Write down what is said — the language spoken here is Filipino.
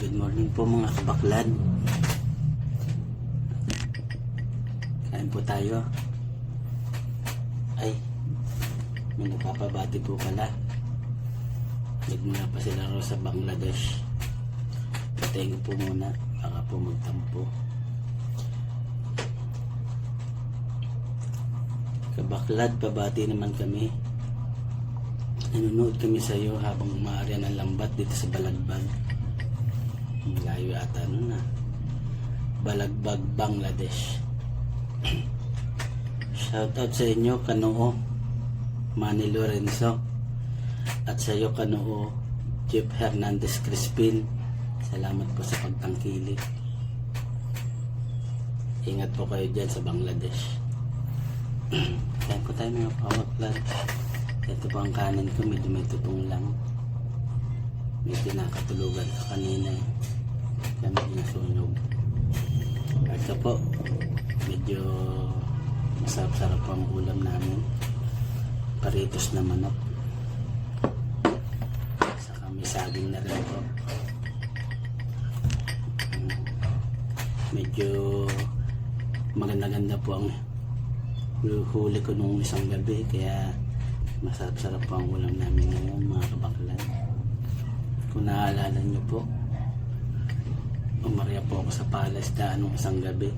Good morning po mga kabaklad. Kain po tayo. Ay, may nagpapabati po pala. Nagmula pa sila ro sa Bangladesh. Patayin ko po muna. Baka po magtampo. Kabaklad, pabati naman kami. Nanonood kami sa iyo habang umaarya ng lambat dito sa Balagbag. Layo ata nun na. Balagbag, Bangladesh. Shoutout sa inyo, Kanoo, Manny Lorenzo. At sa iyo, Kanoo, Jeff Hernandez Crispin. Salamat po sa pagtangkilik. Ingat po kayo dyan sa Bangladesh. Kain po tayo mga pawaklan. Ito po ang kanin ko, medyo may tutong lang. Medyo nakatulugan ko kanina eh. Kaya medyo nasunog. Ito po, medyo masarap-sarap ang ulam namin. Paritos na manok. Saka may saging na rin po. Medyo maganda-ganda po ang huli ko nung isang gabi kaya masarap-sarap po ang ulam namin ngayon mga kabaklan kung naaalala nyo po umarya po ako sa palace daan nung isang gabi